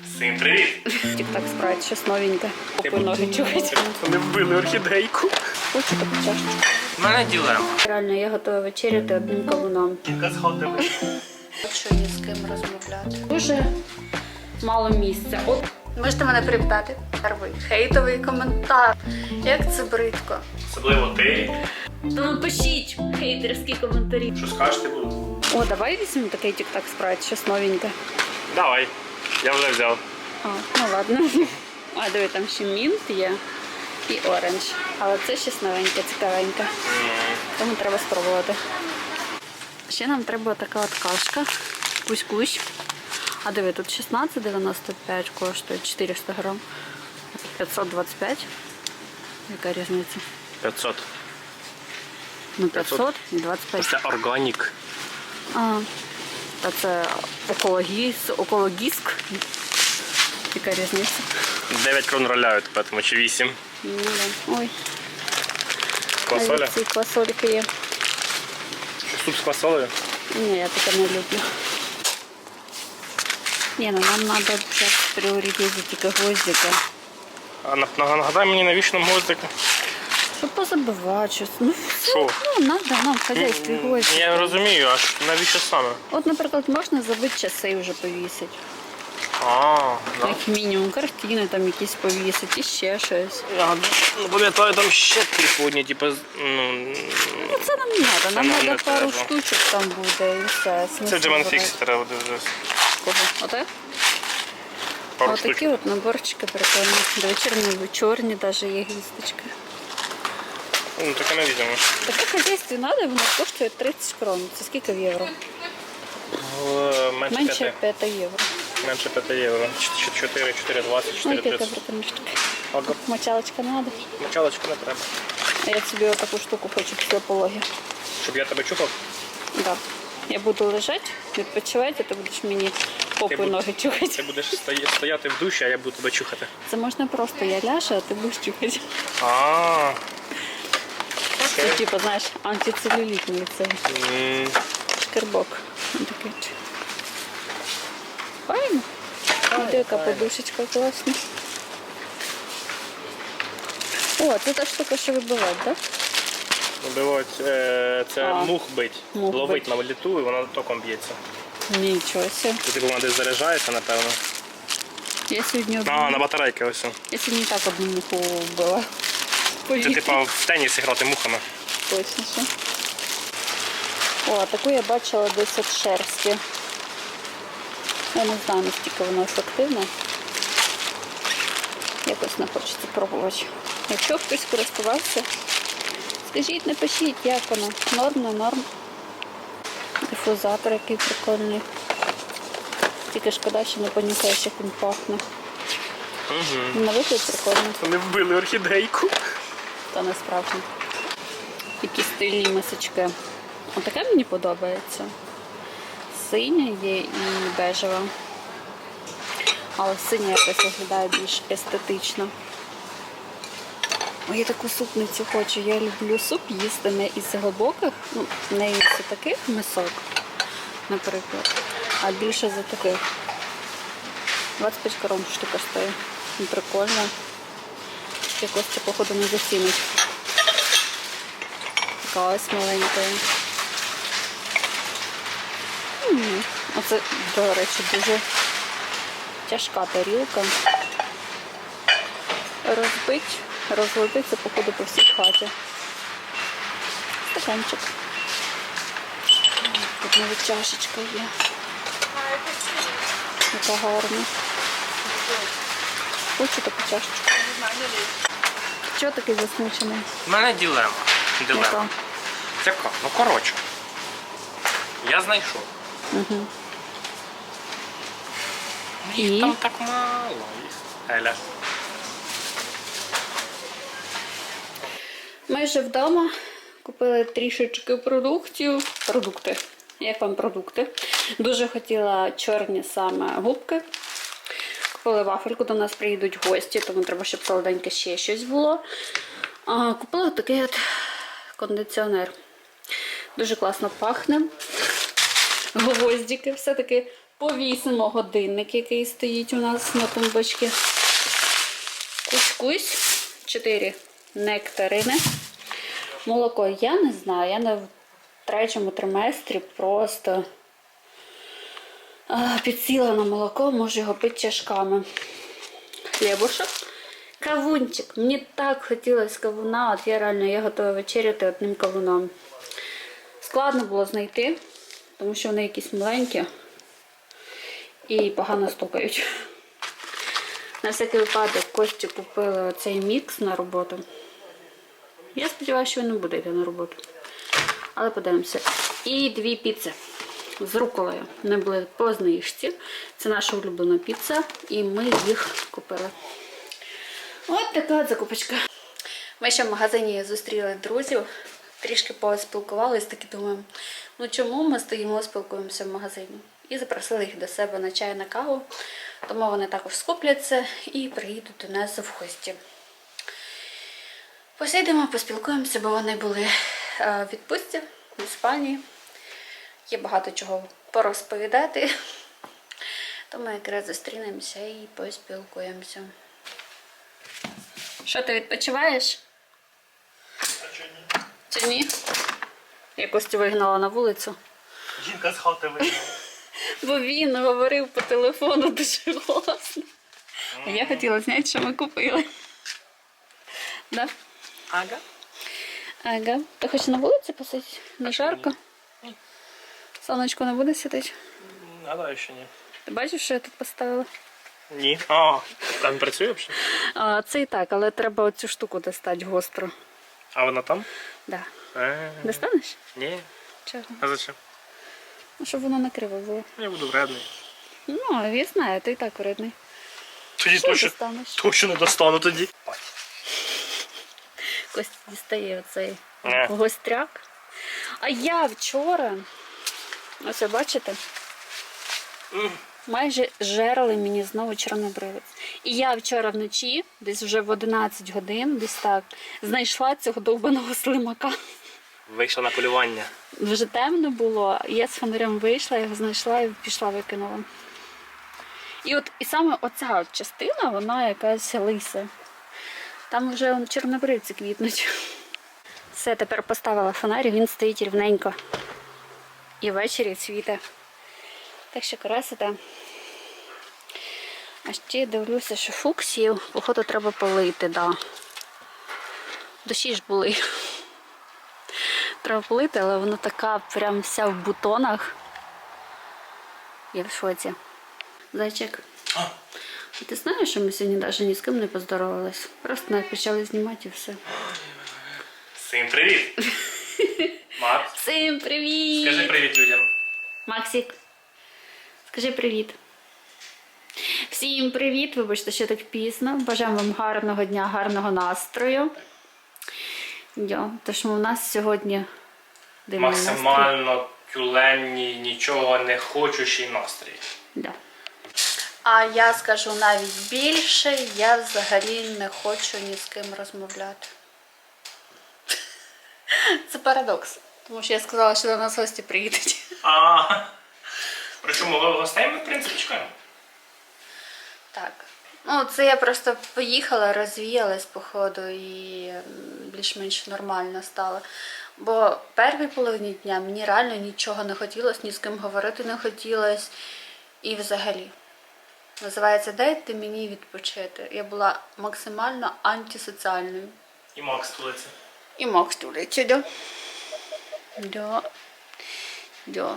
Всім привіт! Тік-так спрайт, щось новеньке. Ноги чухать. Вони вбили орхідейку. Хочу таку чашечку. У мене ділема. Реально, я готова вечеряти одним кавуном. Тільки сходимо. Якщо ні з ким розмовляти. Дуже мало місця. От можете мене привітати. Перший хейтовий коментар. Як це бридко. Особливо ти. Ну пишіть хейтерські коментарі. Що скажете буду? О, давай візьмемо такий тік-так спрайт, щось новеньке. Давай. Я вже взяв. А, ну ладно. А, диви, там ще мінт є і оранж. Але це щось новеньке, цікавеньке. Тому треба спробувати. Ще нам треба така от кашка. Кусь-кусь. А диви, тут 16,95 коштує 400 грам. 525. Яка різниця? 500. Ну 500 і 25. Це органік. А, це екологіс, екологіск. Яка різниця? 9 крон роляють, тому чи 8. Ну, да. Ой, Квасоля. ці квасольки є. Суп з квасолею. Ні, я таке не люблю. Ні, ну нам треба в пріоритеті тільки гвоздики. А на- на- нагадай мені навіщо нам гвоздики? Щоб позабивати щось. Ну, все, Що? ну, треба нам в хазяйстві гвоздики. Я розумію, а що- навіщо саме? От, наприклад, можна забити часи вже повісити. А, да. Як мінімум, картини там якісь повісити і ще щось. Я ну, пам'ятаю, там ще приподні, типу, з- ну, Ну це нам не треба, нам нам треба пару треба. штучок там буде і все. це в Джеман брати. Фікс треба Кого? Оте? пару Отакі штучок. от наборчики прикольні. Вечірні, чорні навіть є гвісточки. Ну, таке не візьмемо. Таке хазяйстві треба, воно коштує 30 крон. Це скільки в євро? Е, Менше Менше 5. 5 євро. Менше 5 євро. 4, 4, 20, Ой, 4, яка 30. прикольна штука. Ага. Мочалочка треба. Мочалочку не треба. А я собі отаку штуку хочу після пологи. Щоб я тебе чухав? Да. Я буду лежати, відпочивати, а ти будеш мені попи буд- ноги чухати. Ти будеш стої- стояти в душі, а я буду тебе чухати. Це можна просто я ляжу, а ти будеш чухати. А, Це типу, знаєш, антицелюлітний цей м, шкербок. Такий. Файно. Яка подушечка класна. О, це та штука, що вибивати, так? вбивать, е, це А. мух бить. Мух Ловить бить. на літу і вона током б'ється. Нічого себе. Це типу вона десь заряджається, напевно. Я сьогодні одну, А, на батарейки ось. я сьогодні так одну муху вбила. Це типу в теніс грати мухами. Точно що. О, таку я бачила десь от шерсті. Я не знаю, наскільки воно ефективне. Якось не хочеться пробувати. Якщо хтось користувався, скажіть, напишіть, як воно. Норм, не норм. Дифузатор який прикольний. Тільки шкода, що не понюхаєш, як він пахне. Угу. На вигляд прикольний. Вони вбили орхідейку. Та не справжні. Такі стильні мисочки. Отаке мені подобається. Синя є і бежева. Але синя якось виглядає більш естетично. Ой, я таку супницю хочу. Я люблю суп їсти не із глибоких, ну, не із таких мисок, наприклад, а більше за таких. 25 корон штука стоїть. Ну, Якось це, походу, не зацінить. Така ось маленька. Оце, до речі, дуже тяжка тарілка. Розбить, розлетиться, походу, по всій хаті. Стаканчик. Тут навіть чашечка є. Яка гарна. Хочу таку чашечку. Чого такий засмучений? У мене ділема. Яка? Дилема. Яка? Ну коротше. Я знайшов. Угу. Їх І? там так мало. Еля. Ми вже вдома купили трішечки продуктів. Продукти. Як вам продукти? Дуже хотіла чорні саме губки. Купили вафельку, до нас приїдуть гості, тому треба, щоб солоденьке ще щось було. А, купила такий от кондиціонер. Дуже класно пахне. Гвоздики, все-таки Повісимо годинник, який стоїть у нас на тумбочці. Кусь-кусь. Чотири нектарини. Молоко я не знаю. Я на третьому триместрі просто на молоко, можу його пити чашками. Хлібушок. Кавунчик. Мені так хотілося кавуна, от я реально я готова вечеряти одним кавуном. Складно було знайти, тому що вони якісь маленькі і погано стукають. На всякий випадок Кості купили оцей мікс на роботу. Я сподіваюся, що він не буде йти на роботу. Але подивимося. І дві піци з руколою. Вони були по знижці. Це наша улюблена піца, і ми їх купили. От така закупочка. Ми ще в магазині зустріли друзів, трішки поспілкувалися, таки думаємо, ну чому ми стоїмо, спілкуємося в магазині? І запросили їх до себе на чай на каву. Тому вони також скупляться і приїдуть до нас в гості. Посидимо, поспілкуємося, бо вони були е, в відпустці в Іспанії. Є багато чого порозповідати. Тому якраз зустрінемося і поспілкуємося. Що ти відпочиваєш? Чи ні? Я Костю вигнала на вулицю. Жінка з хати вийшла. Бо він говорив по телефону дуже голосно. А я хотіла зняти, що ми купили. Да? Ага. Ага. Ти хочеш на вулиці посидіти? Не жарко? Сонечко не буде світити? Гадаю, що ні. Ти бачиш, що я тут поставила? Ні. А, там працює взагалі? А, це і так, але треба оцю штуку достати гостро. А вона там? Да. Е, Достанеш? Ні. Чого? А зачем? Ну, щоб воно не криво було. Я буду вредний. Ну, я знаю, ти і так вредний. Тоді Що точно, достанеш? точно не достану тоді. Костя дістає оцей Е. гостряк. А я вчора, ось бачите, майже жерли мені знову чорнобривець. І я вчора вночі, десь вже в 11 годин, десь так, знайшла цього довбаного слимака. Вийшла на полювання. Вже темно було, я з фонарем вийшла, його знайшла і пішла викинула. І от і саме оця от частина, вона якась лиса. Там вже чорнобривці квітнуть. Все, тепер поставила фонарь, він стоїть рівненько. І ввечері світе. Так що красота. А ще дивлюся, що фуксів, походу, треба полити, да. Дощі ж були. Треба полити, але вона така прям вся в бутонах. Я в шоці. Зайчик. А. А ти знаєш, що ми сьогодні навіть ні з ким не поздоровались? Просто навіть почали знімати і все. Всім привіт! Макс, Всім привіт! скажи привіт людям. Максик, скажи привіт. Всім привіт! Вибачте, що так пізно. Бажаємо вам гарного дня, гарного настрою. Йо, тож у нас сьогодні дивний настрій. Максимально тюленні, нічого не хочущий настрій. Да. А я скажу навіть більше, я взагалі не хочу ні з ким розмовляти. Це парадокс. Тому що я сказала, що до нас гості приїдуть. А, причому гостей ми, в принципі, чекаємо. Так. Ну, це я просто поїхала, розвіялась по ходу і більш-менш нормально стало. Бо першій половині дня мені реально нічого не хотілося, ні з ким говорити не хотілося. І взагалі. Називається Дайте мені відпочити. Я була максимально антисоціальною. І Макс тулиться. І Макс тулиться, да? Да. Да.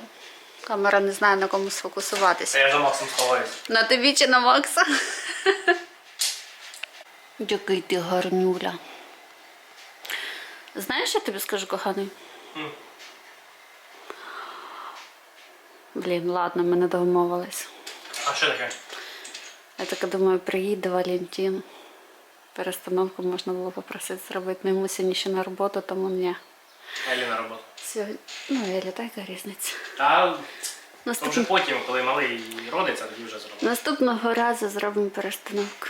Камера не знає на кому сфокусуватися. Я за Максом сховаюсь. На тобі чи на Макса? Який ти гарнюля. Знаєш, що я тобі скажу, коханий? М. Блін, ладно, ми не домовились. А що таке? Я так думаю, приїде Валентин. Перестановку можна було попросити зробити. Ну, йому сьогодні ще на роботу, тому ні. Елі на роботу. Сьогодні... Ну, Елі, та яка різниця. Та то вже потім, коли малий родиться, тоді вже зробимо. Наступного разу зробимо перестановку.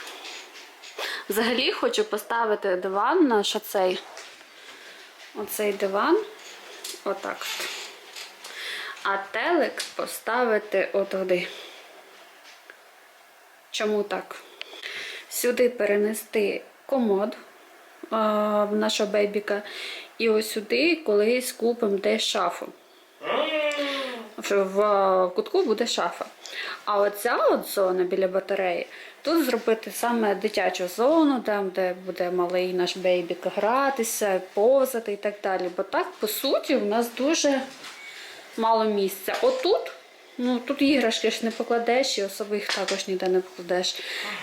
Взагалі хочу поставити диван наш оцей. Оцей диван. Отак. от. А телек поставити отуди. Чому так? Сюди перенести комод а, в нашого бейбіка. І ось сюди колись купимо десь шафу. В, кутку буде шафа. А оця от зона біля батареї, тут зробити саме дитячу зону, там, де буде малий наш бейбік гратися, повзати і так далі. Бо так, по суті, у нас дуже мало місця. Отут, ну тут іграшки ж не покладеш, і особих також ніде не покладеш.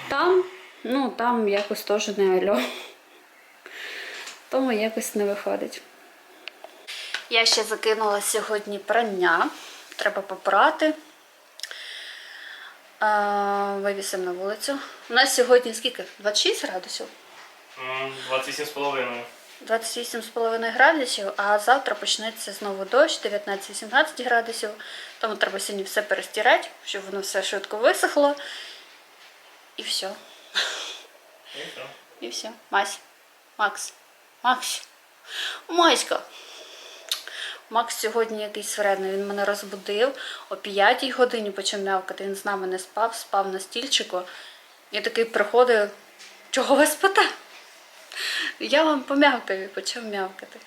Там, ну там якось теж не альо. Тому якось не виходить. Я ще закинула сьогодні прання. Треба попрати. Вивісимо на вулицю. У нас сьогодні скільки? 26 градусів? 28,5. 28,5 градусів, а завтра почнеться знову дощ, 19-17 градусів. Тому треба сьогодні все перестирати, щоб воно все швидко висохло. І все. І все. І все. Мась. Макс. Макс. Маська. Макс сьогодні якийсь вредний. Він мене розбудив о 5 годині почав м'явкати. Він з нами не спав, спав на стільчику. Я такий приходив, чого ви спите? Я вам пом'явкаю, почав м'явкати.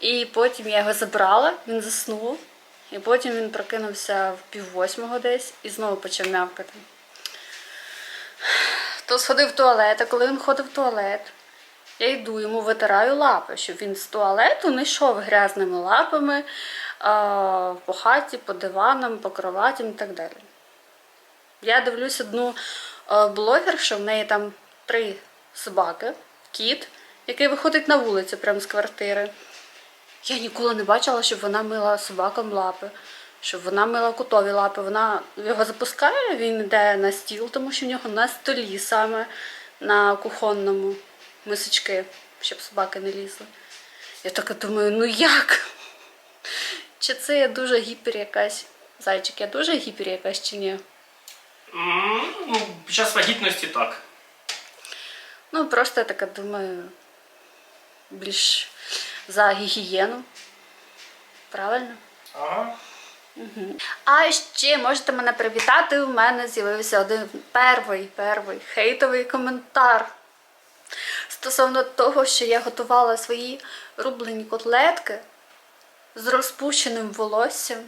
І потім я його забрала, він заснув. І потім він прокинувся в пів восьмого десь і знову почав м'явкати. То сходив в туалет, а коли він ходив в туалет, я йду йому витираю лапи, щоб він з туалету не йшов грязними лапами по хаті, по диванам, по кроватям і так далі. Я дивлюсь одну е, блогершу, в неї там три собаки, кіт, який виходить на вулицю прямо з квартири. Я ніколи не бачила, щоб вона мила собакам лапи, щоб вона мила котові лапи. Вона його запускає, він йде на стіл, тому що в нього на столі саме на кухонному мисочки, щоб собаки не лізли. Я така думаю, ну як? Чи це я дуже гіпер якась? Зайчик, я дуже гіпер якась чи ні? Ну, під час вагітності так. Ну, просто я така думаю, більш за гігієну. Правильно? Ага. А ще можете мене привітати. У мене з'явився один перший, перший хейтовий коментар. Стосовно того, що я готувала свої рублені котлетки з розпущеним волоссям.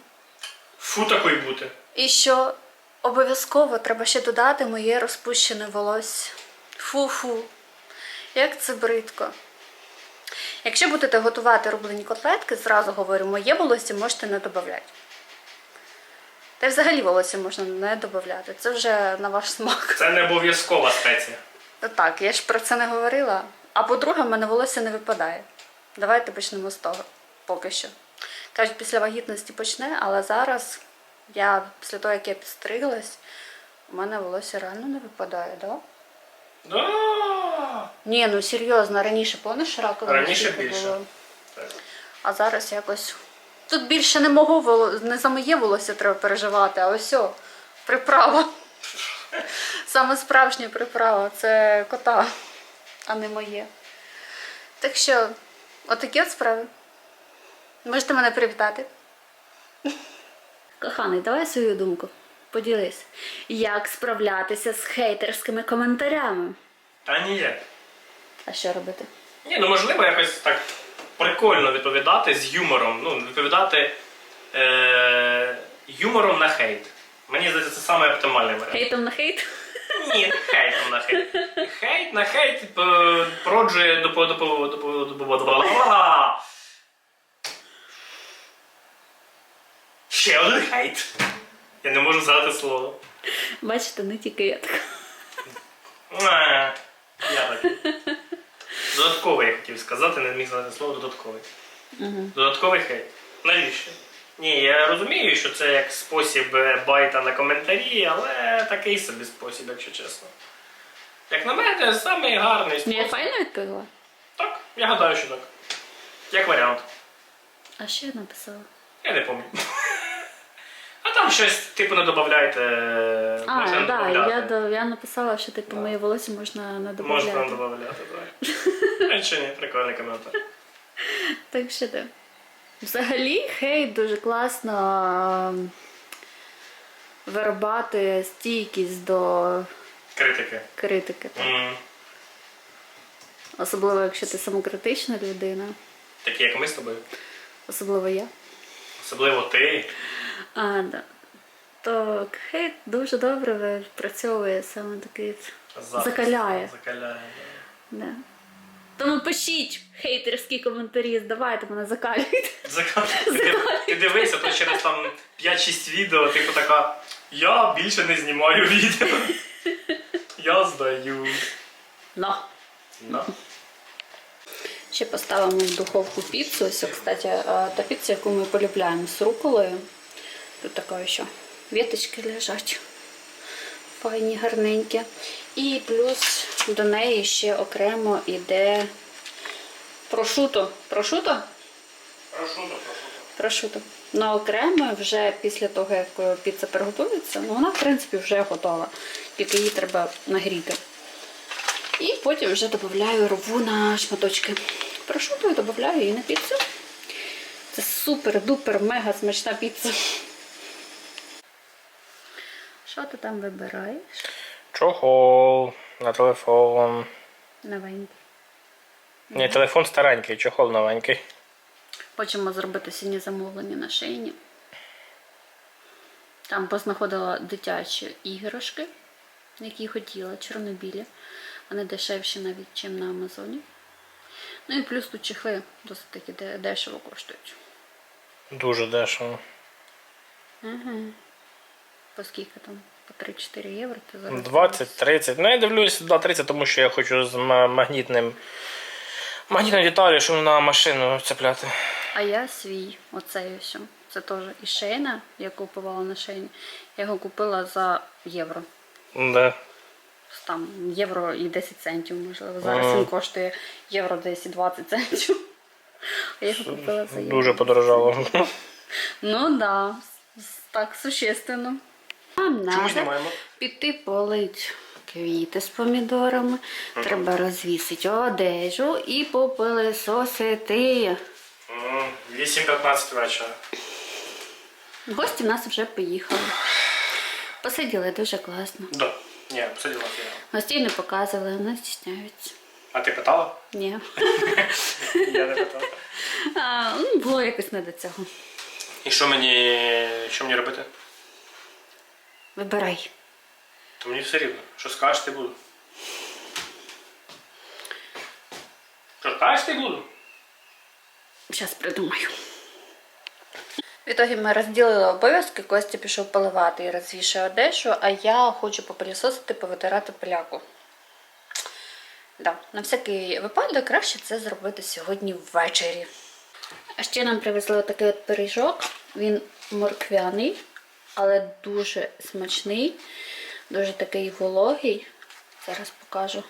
Фу такої бути. І що обов'язково треба ще додати моє розпущене волосся. Фу-фу. Як це бридко. Якщо будете готувати рублені котлетки, зразу говорю, моє волосся можете не додати. Та й взагалі волосся можна не додати. Це вже на ваш смак. Це не обов'язкова спеція. Та Так, я ж про це не говорила. А по-друге, в мене волосся не випадає. Давайте почнемо з того. Поки що. Кажуть, після вагітності почне, але зараз я після того, як я підстриглась, у мене волосся реально не випадає, так? Да? Да. Ні, ну серйозно, раніше повниш раковина. Раніше більше. було? Так. А зараз якось. Тут більше не мого воло- не за моє волосся треба переживати, а ось о, приправа. Саме справжня приправа це кота, а не моє. Так що, отакі от справи. Можете мене привітати. Коханий, давай свою думку. Поділись. Як справлятися з хейтерськими коментарями? Та ніяк. А що робити? Ні, ну можливо якось так прикольно відповідати з юмором. Ну, відповідати е- юмором на хейт. Мені здається, це саме оптимальний варіант. Хейтом на хейт? Ні, не хейтом на хейт. Хейт на хейт е, породжує допо допо допо допо допо Ще один хейт. Я не можу згадати слово. Бачите, не тільки я така. Е, Я так. Додатковий я хотів сказати, не міг згадати слово додатковий. Додатковий хейт. Навіщо? Ні, я розумію, що це як спосіб е, байта на коментарі, але такий собі спосіб, якщо чесно. Як на мене, самий гарний Ну, я файно відповіла. Так, я гадаю, що так. Як варіант. А що я написала? Я не пам'ятаю. А там щось, типу, не додавайте. А, можна так, не да, я, до- я написала, що типу моє волосся можна не додавати. Можна додати. додавати, так. А чи ні, прикольний коментар. Так що ти. Взагалі, хейт дуже класно ем, виробати стійкість до Критики. критики. Так. М, Особливо, якщо ти самокритична людина, Такі, як ми з тобою. особливо я. Особливо ти. А, да. То хейт дуже добре відпрацьовує саме такий. Захист. Закаляє. Закаляє. Да. Тому пишіть хейтерські коментарі, здавайте мене закалюйте. Закаляє. Ти, дивися, то через там 5-6 відео, типу така. Я більше не знімаю відео. Я здаю. Ну. No. Ще поставимо в духовку піцу. Ось, кстати, е, та піца, яку ми полюбляємо з руколою. Тут така що віточки лежать. Файні, гарненькі. І плюс до неї ще окремо йде прошуто. Прошуто? Прошу, прошу. Прошуто. Ну, окремо вже після того, як піца приготується, ну вона, в принципі, вже готова. Тільки її треба нагріти. І потім вже додаю рову на шматочки. Прошуто і додаю її на піцу. Це супер-дупер, мега смачна піца. Що ти там вибираєш? Чохол на телефон. Новенький. Ні, телефон старенький, чохол новенький. Хочемо зробити сьогодні замовлення на шейні. Там познаходила дитячі іграшки, які хотіла, чорнобілі. Вони дешевші навіть, ніж на Амазоні. Ну і плюс тут чехли досить таки дешево коштують. Дуже дешево. Угу. По скільки там? По 3-4 євро. Ти зараз 20-30. Ну я дивлюсь 2-30, тому що я хочу з ма- магнітним. Магнітною деталю, щоб на машину цепляти. А я свій, оцей ось. Це теж і шейна, я купувала на шейні. Я його купила за євро. Да. там євро і 10 центів, можливо. Зараз він коштує євро десь і 20 центів. А я його купила за євро. Дуже подорожало. Ну так, да, с- так существенно. Нам Чому треба знімаємо? піти полить квіти з помідорами, треба розвісити одежу і попилисосити. 8-15 вечора. Гості в нас вже поїхали. Посиділи дуже класно. Да. Ні, посадила я. Гостей не показували, не стісняються. А ти питала? Ні. Я не питала. А, ну, було якось не до цього. І що мені. що мені робити? Вибирай. То мені все рівно. Що скажеш, ти буду. Що скажеш, ти буду? Зараз придумаю. В ітогі ми розділили обов'язки, Костя пішов поливати і розвішує одежу, а я хочу попилісосити, повитирати пиляку. Да, на всякий випадок краще це зробити сьогодні ввечері. А ще нам привезли такий от пиріжок. Він морквяний, але дуже смачний, дуже такий вологий. Зараз покажу.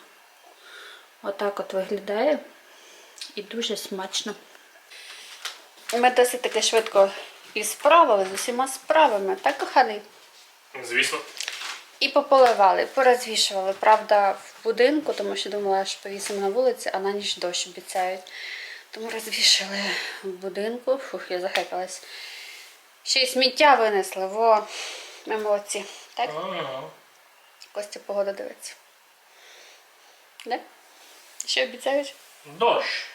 Отак от виглядає. І дуже смачно. Ми досить таки швидко і справили з усіма справами, так, коханий? Звісно. І пополивали, порозвішували. Правда, в будинку, тому що думала, що повісимо на вулиці, а на ніч дощ обіцяють. Тому розвішали в будинку. Фух, я захекалась. Ще й сміття винесли, во. Ми молодці. Так? Ага. Костя погода дивиться. Да? Що обіцяють? Дощ.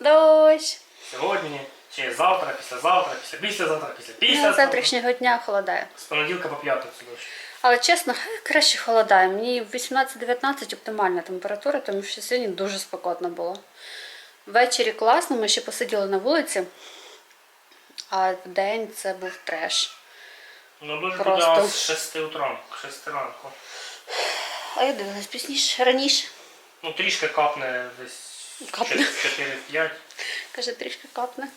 Дощ. Сьогодні, чи завтра, післязавтра, після післязавтра, після Ну, післязавтра. завтрашнього дня холодає. З понеділка по п'ятницю дощ. Але чесно, краще холодає. Мені 18-19 оптимальна температура, тому що сьогодні дуже спекотно було. Ввечері класно, ми ще посиділи на вулиці, а день це був треш. Ну дощ Просто. буде з 6 утра, 6 ранку. А я дивилась пізніше, раніше. Ну трішки капне десь Капне. 4-5. Каже, трішки капне.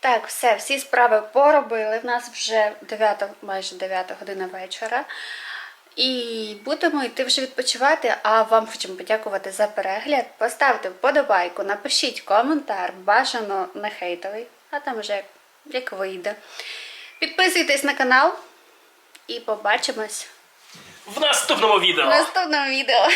Так, все, всі справи поробили. В нас вже 9, майже 9 година вечора. І будемо йти вже відпочивати. А вам хочемо подякувати за перегляд. Поставте вподобайку, напишіть коментар, бажано не хейтовий, а там вже як, вийде. Підписуйтесь на канал і побачимось В наступному відео! в наступному відео.